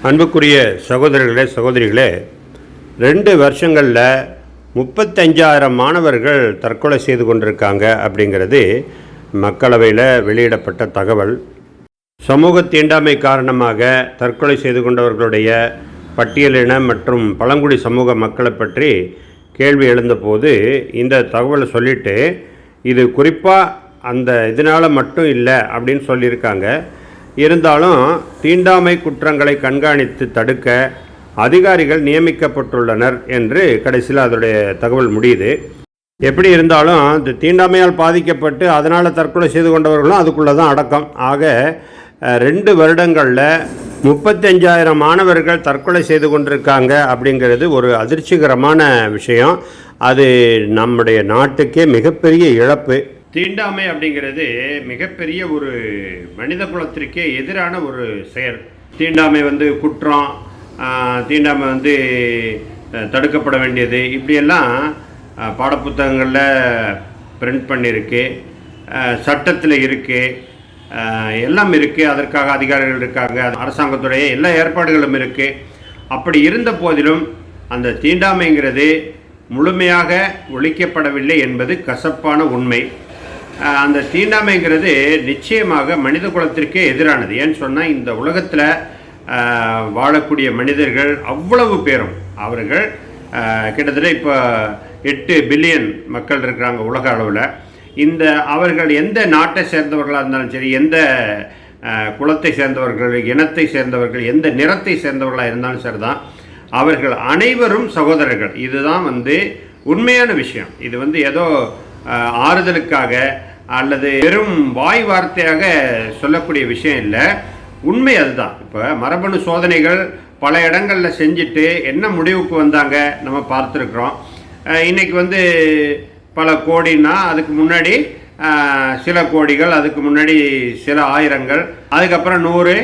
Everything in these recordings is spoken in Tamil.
அன்புக்குரிய சகோதரர்களே சகோதரிகளே ரெண்டு வருஷங்களில் முப்பத்தஞ்சாயிரம் மாணவர்கள் தற்கொலை செய்து கொண்டிருக்காங்க அப்படிங்கிறது மக்களவையில் வெளியிடப்பட்ட தகவல். சமூக தீண்டாமை காரணமாக தற்கொலை செய்து கொண்டவர்களுடைய பட்டியலின மற்றும் பழங்குடி சமூக மக்களை பற்றி கேள்வி எழுந்தபோது இந்த தகவலை சொல்லிவிட்டு இது குறிப்பாக அந்த இதனால் மட்டும் இல்லை அப்படின்னு சொல்லியிருக்காங்க. இருந்தாலும் தீண்டாமை குற்றங்களை கண்காணித்து தடுக்க அதிகாரிகள் நியமிக்கப்பட்டுள்ளனர் என்று கடைசியில் அதோடைய தகவல் முடியுது. எப்படி இருந்தாலும் இந்த தீண்டாமையால் பாதிக்கப்பட்டு அதனால் தற்கொலை செய்து கொண்டவர்களும் அதுக்குள்ளே தான் அடக்கம். ஆக ரெண்டு வருடங்களில் முப்பத்தஞ்சாயிரம் மாணவர்கள் தற்கொலை செய்து கொண்டிருக்காங்க அப்படிங்கிறது ஒரு அதிர்ச்சிகரமான விஷயம். அது நம்முடைய நாட்டுக்கே மிகப்பெரிய இழப்பு. தீண்டாமை அப்படிங்கிறது மிகப்பெரிய ஒரு மனித குலத்திற்கே எதிரான ஒரு செயல். தீண்டாமை வந்து குற்றம் தீண்டாமை வந்து தடுக்கப்பட வேண்டியது. இப்படியெல்லாம் பாடப்புத்தகங்களில் பிரிண்ட் பண்ணியிருக்கு சட்டத்தில் இருக்குது எல்லாம் இருக்குது அதற்காக அதிகாரிகள் இருக்காங்க. அரசாங்கத்துடைய எல்லா ஏற்பாடுகளும் இருக்குது அப்படி இருந்த போதிலும் அந்த தீண்டாமைங்கிறது முழுமையாக ஒழிக்கப்படவில்லை என்பது கசப்பான உண்மை. அந்த தீண்டாமைங்கிறது நிச்சயமாக மனித குலத்திற்கே எதிரானது. ஏன்னு சொன்னால் இந்த உலகத்தில் வாழக்கூடிய மனிதர்கள் அவ்வளவு பேரும். அவர்கள் கிட்டத்தட்ட இப்போ எட்டு பில்லியன் மக்கள் இருக்கிறாங்க உலக அளவில். இந்த அவர்கள் எந்த நாட்டை சேர்ந்தவர்களாக இருந்தாலும் சரி எந்த குலத்தை சேர்ந்தவர்கள் இனத்தை சேர்ந்தவர்கள் எந்த நிறத்தை சேர்ந்தவர்களாக இருந்தாலும் சரி தான் அவர்கள் அனைவரும் சகோதரர்கள். இதுதான் வந்து உண்மையான விஷயம். இது வந்து ஏதோ ஆறுதலுக்காக அல்லது வெறும் வாய் வார்த்தையாக சொல்லக்கூடிய விஷயம் இல்லை. உண்மை அதுதான். இப்போ மரபணு சோதனைகள் பல இடங்களில் செஞ்சுட்டு என்ன முடிவுக்கு வந்தாங்க நம்ம பார்த்துருக்குறோம். இன்றைக்கி வந்து பல கோடின்னா அதுக்கு முன்னாடி சில கோடிகள் அதுக்கு முன்னாடி சில ஆயிரங்கள் அதுக்கப்புறம் நூறு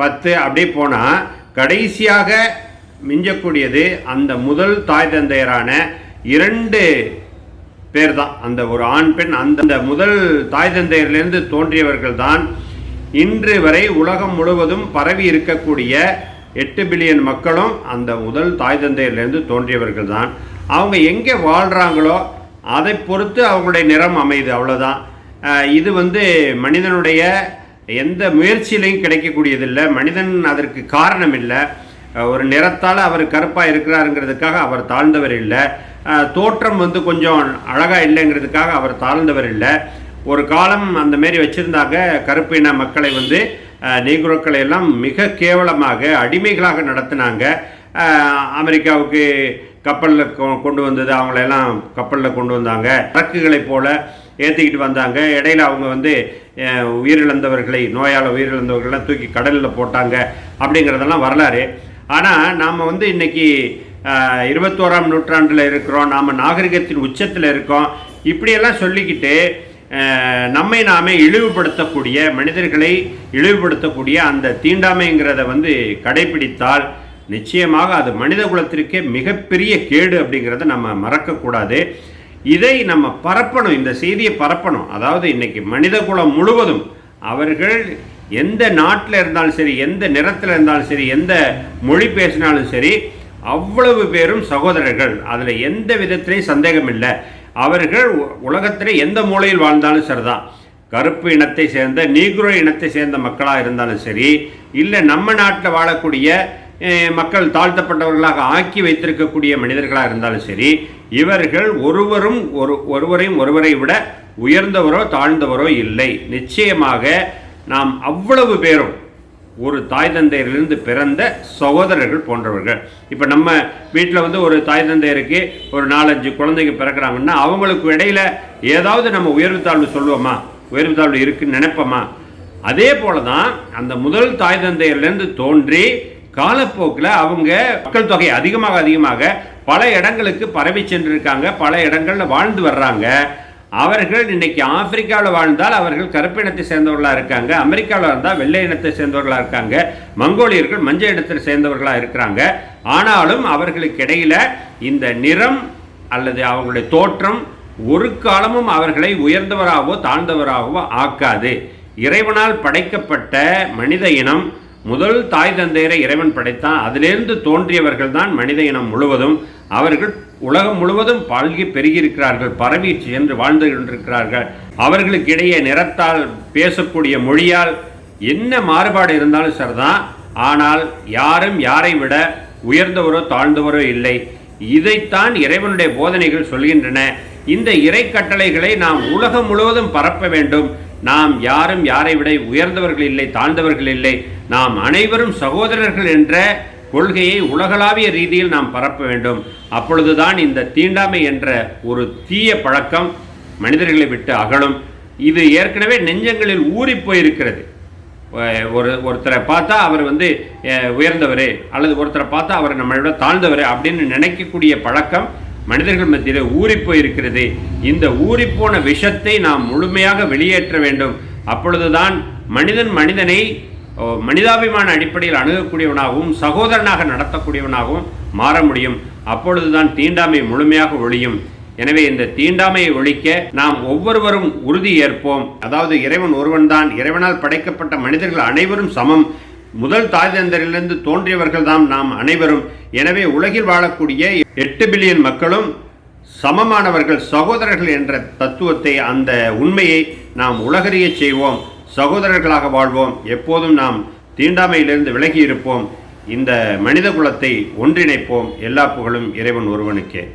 பத்து அப்படி போனால் கடைசியாக மிஞ்சக்கூடியது அந்த முதல் தாய் தந்தையரான இரண்டு பேர் தான் அந்த ஒரு ஆண் பெண் அந்த முதல் தாய் தந்தையரிலிருந்து தோன்றியவர்கள் தான் இன்று வரை உலகம் முழுவதும் பரவி இருக்கக்கூடிய எட்டு பில்லியன் மக்களும் அந்த முதல் தாய் தந்தையிலிருந்து தோன்றியவர்கள் தான் அவங்க எங்கே வாழ்கிறாங்களோ அதை பொறுத்து அவங்களுடைய நிறம் அமையுது அவ்வளோதான் இது வந்து மனிதனுடைய எந்த முயற்சியிலையும் கிடைக்கக்கூடியதில்லை. மனிதன் அதற்கு காரணம் இல்லை. ஒரு நிறத்தால் அவர் கருப்பாக இருக்கிறாருங்கிறதுக்காக அவர் தாழ்ந்தவர் இல்லை. தோற்றம் வந்து கொஞ்சம் அழகாக இல்லைங்கிறதுக்காக அவர் தாழ்ந்தவர் இல்லை. ஒரு காலம் அந்த மாரி வச்சுருந்தாங்க கருப்பின மக்களை வந்து நீக்ரோக்களை எல்லாம் மிக கேவலமாக அடிமைகளாக நடத்தினாங்க. அமெரிக்காவுக்கு கப்பலில் கொண்டு வந்தது அவங்களெல்லாம் கப்பலில் கொண்டு வந்தாங்க. ட்ரக்குகளைப் போல் ஏற்றிக்கிட்டு வந்தாங்க. இடையில அவங்க வந்து உயிரிழந்தவர்களை நோயால் உயிரிழந்தவர்கள்லாம் தூக்கி கடலில் போட்டாங்க அப்படிங்கிறதெல்லாம் வரலாறு. ஆனால் நாம் வந்து இன்னைக்கு இருபத்தோராம் நூற்றாண்டில் இருக்கிறோம். நாம் நாகரிகத்தின் உச்சத்தில் இருக்கோம். இப்படியெல்லாம் சொல்லிக்கிட்டு நம்மை நாமே இழிவுபடுத்தக்கூடிய மனிதர்களை இழிவுபடுத்தக்கூடிய அந்த தீண்டாமைங்கிறத வந்து கடைபிடித்தால் நிச்சயமாக அது மனித குலத்திற்கே மிகப்பெரிய கேடு அப்படிங்கிறத நம்ம மறக்கக்கூடாது. இதை நம்ம பரப்பணும். இந்த செய்தியை பரப்பணும். அதாவது இன்னைக்கு மனித குலம் முழுவதும் அவர்கள் எந்த நாட்டில் இருந்தாலும் சரி எந்த நிறத்தில் இருந்தாலும் சரி எந்த மொழி பேசினாலும் சரி அவ்வளவு பேரும் சகோதரர்கள். அதில் எந்த விதத்திலையும் சந்தேகம் இல்லை அவர்கள் உலகத்தில் உலகத்திலே எந்த மூலையில் வாழ்ந்தாலும் சரிதான். கருப்பு இனத்தை சேர்ந்த நீக்ரோ இனத்தை சேர்ந்த மக்களாக இருந்தாலும் சரி இல்லை நம்ம நாட்டில் வாழக்கூடிய மக்கள் தாழ்த்தப்பட்டவர்களாக ஆக்கி வைத்திருக்கக்கூடிய மனிதர்களாக இருந்தாலும் சரி இவர்கள் ஒருவரும் ஒரு ஒருவரையும் ஒருவரை விட உயர்ந்தவரோ தாழ்ந்தவரோ இல்லை. நிச்சயமாக நாம் அவ்வளவு பேரும் ஒரு தாய் தந்தையரிலிருந்து பிறந்த சகோதரர்கள் போன்றவர்கள். இப்போ நம்ம வீட்டில் வந்து ஒரு தாய் தந்தையருக்கு ஒரு நாலஞ்சு குழந்தைங்க பிறக்கிறாங்கன்னா அவங்களுக்கு இடையில ஏதாவது நம்ம உயர்வு தாழ்வு சொல்லுவோமா? உயர்வு தாழ்வு இருக்குன்னு நினைப்போமா? அதே போல தான் அந்த முதல் தாய் தந்தையர்லேருந்து தோன்றி காலப்போக்கில் அவங்க மக்கள் தொகை அதிகமாக அதிகமாக பல இடங்களுக்கு பரவி சென்றிருக்காங்க. பல இடங்களில் வாழ்ந்து வர்றாங்க. அவர்கள் இன்னைக்கு ஆப்பிரிக்காவில் வாழ்ந்தால் அவர்கள் கருப்பினத்தை சேர்ந்தவர்களாக இருக்காங்க அமெரிக்காவில் இருந்தால் வெள்ளை இனத்தை சேர்ந்தவர்களாக இருக்காங்க மங்கோலியர்கள் மஞ்சள் இனத்தை சேர்ந்தவர்களாக இருக்கிறாங்க. ஆனாலும் அவர்களுக்கு இடையில் இந்த நிறம் அல்லது அவங்களுடைய தோற்றம் ஒரு காலமும் அவர்களை உயர்ந்தவராகவோ தாழ்ந்தவராகவோ ஆக்காது. இறைவனால் படைக்கப்பட்ட மனித இனம் முதல் தாய் தந்தையரை இறைவன் படைத்தான். அதிலிருந்து தோன்றியவர்கள் தான் மனித இனம் முழுவதும். அவர்கள் உலகம் முழுவதும் பல்கி பெருகியிருக்கிறார்கள் பரவி சென்று வாழ்ந்து கொண்டிருக்கிறார்கள் அவர்களுக்கு இடையே நிறத்தால் பேசக்கூடிய மொழியால் என்ன மாறுபாடு இருந்தாலும் சரிதான். ஆனால் யாரும் யாரை விட உயர்ந்தவரோ தாழ்ந்தவரோ இல்லை. இதைத்தான் இறைவனுடைய போதனைகள் சொல்கின்றன. இந்த இறை கட்டளைகளை நாம் உலகம் முழுவதும் பரப்ப வேண்டும். நாம் யாரும் யாரை விட உயர்ந்தவர்கள் இல்லை தாழ்ந்தவர்கள் இல்லை. நாம் அனைவரும் சகோதரர்கள் என்ற கொள்கையை உலகளாவிய ரீதியில் நாம் பரப்ப வேண்டும். அப்பொழுதுதான் இந்த தீண்டாமை என்ற ஒரு தீய பழக்கம் மனிதர்களை விட்டு அகலும். இது ஏற்கனவே நெஞ்சங்களில் ஊறி போயிருக்கிறது. ஒரு ஒருத்தரை பார்த்தா அவர் வந்து உயர்ந்தவர் அல்லது ஒருத்தரை பார்த்தா அவர் நம்மளை விட தாழ்ந்தவர் அப்படின்னு நினைக்கக்கூடிய பழக்கம் மனிதர்கள் மத்தியில் ஊறிப்போய் இருக்கிறது இந்த ஊறிப்போன விஷத்தை நாம் முழுமையாக வெளியேற்ற வேண்டும். அப்பொழுதுதான் மனிதன் மனிதனை மனிதாபிமான அடிப்படையில் அணுகக்கூடியவனாகவும் சகோதரனாக நடத்தக்கூடியவனாகவும் மாற முடியும். அப்பொழுதுதான் தீண்டாமை முழுமையாக ஒழியும். எனவே இந்த தீண்டாமையை ஒழிக்க நாம் ஒவ்வொருவரும் உறுதி ஏற்போம். அதாவது இறைவன் ஒருவன்தான். இறைவனால் படைக்கப்பட்ட மனிதர்கள் அனைவரும் சமம். முதல் தாய் தந்தரிலிருந்து தோன்றியவர்கள் தான் நாம் அனைவரும். எனவே உலகில் வாழக்கூடிய எட்டு பில்லியன் மக்களும் சமமானவர்கள் சகோதரர்கள் என்ற தத்துவத்தை அந்த உண்மையை நாம் உலகறிய செய்வோம். சகோதரர்களாக வாழ்வோம். எப்போதும் நாம் தீண்டாமையிலிருந்து விலகி இருப்போம் இந்த மனித குலத்தை ஒன்றிணைப்போம். எல்லா புகழும் இறைவன் ஒருவனுக்கே.